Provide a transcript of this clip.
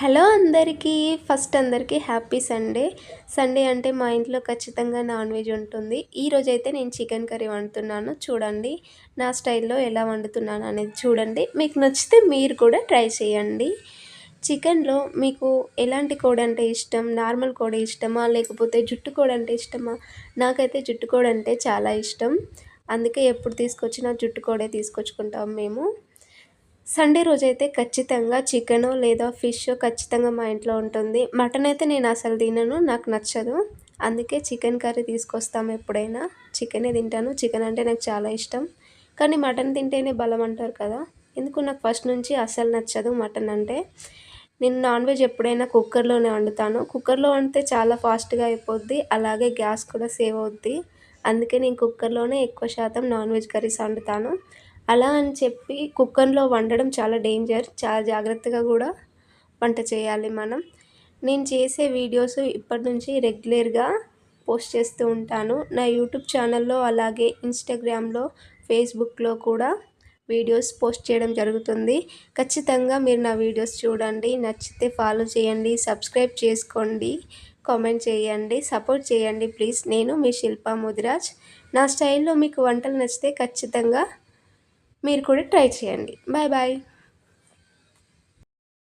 Hello అందరికీ first అందరికీ happy Sunday. Sunday అంటే మా ఇంట్లో ఖచ్చితంగా నాన్ వెజ్ ఉంటుంది. ఈరోజు అయితే నేను చికెన్ కర్రీ వండుతున్నాను. చూడండి నా స్టైల్లో ఎలా వండుతున్నాను అనేది చూడండి. మీకు నచ్చితే మీరు కూడా ట్రై చేయండి. చికెన్లో మీకు ఎలాంటి కోడి అంటే ఇష్టం? నార్మల్ కోడి ఇష్టమా? లేకపోతే జుట్టు కోడి అంటే ఇష్టమా? నాకైతే జుట్టు కోడి అంటే చాలా ఇష్టం. అందుకే ఎప్పుడు తీసుకొచ్చినా జుట్టు కోడే తీసుకొచ్చుకుంటాం మేము. సండే రోజైతే ఖచ్చితంగా చికెన్ లేదా ఫిష్ ఖచ్చితంగా మా ఇంట్లో ఉంటుంది. మటన్ అయితే నేను అసలు తినను నాకు నచ్చదు. అందుకే చికెన్ కర్రీ తీసుకొస్తాము ఎప్పుడైనా. చికెనే తింటాను. చికెన్ అంటే నాకు చాలా ఇష్టం. కానీ మటన్ తింటేనే బలం అంటారు కదా. ఎందుకు? నాకు ఫస్ట్ నుంచి అసలు నచ్చదు మటన్ అంటే. నేను నాన్ వెజ్ ఎప్పుడైనా కుక్కర్లోనే వండుతాను. కుక్కర్లో వండితే చాలా ఫాస్ట్గా అయిపోద్ది. అలాగే గ్యాస్ కూడా సేవ్ అవుద్ది. అందుకే నేను కుక్కర్లోనే ఎక్కువ శాతం నాన్ వెజ్ కర్రీస్ వండుతాను. అలా అని చెప్పి కుక్కర్లో వండడం చాలా డేంజర్. చాలా జాగ్రత్తగా కూడా వంట చేయాలి మనం. నేను చేసే వీడియోస్ ఇప్పటి నుంచి రెగ్యులర్గా పోస్ట్ చేస్తూ ఉంటాను. నా యూట్యూబ్ ఛానల్లో అలాగే ఇన్స్టాగ్రామ్లో ఫేస్బుక్లో కూడా వీడియోస్ పోస్ట్ చేయడం జరుగుతుంది. ఖచ్చితంగా మీరు నా వీడియోస్ చూడండి. నచ్చితే ఫాలో చేయండి. సబ్స్క్రైబ్ చేసుకోండి. కామెంట్ చేయండి. సపోర్ట్ చేయండి ప్లీజ్. నేను మీ శిల్పా ముదిరాజ్. నా స్టైల్లో మీకు వంటలు నచ్చితే ఖచ్చితంగా మీరు కూడా ట్రై చేయండి. Bye bye.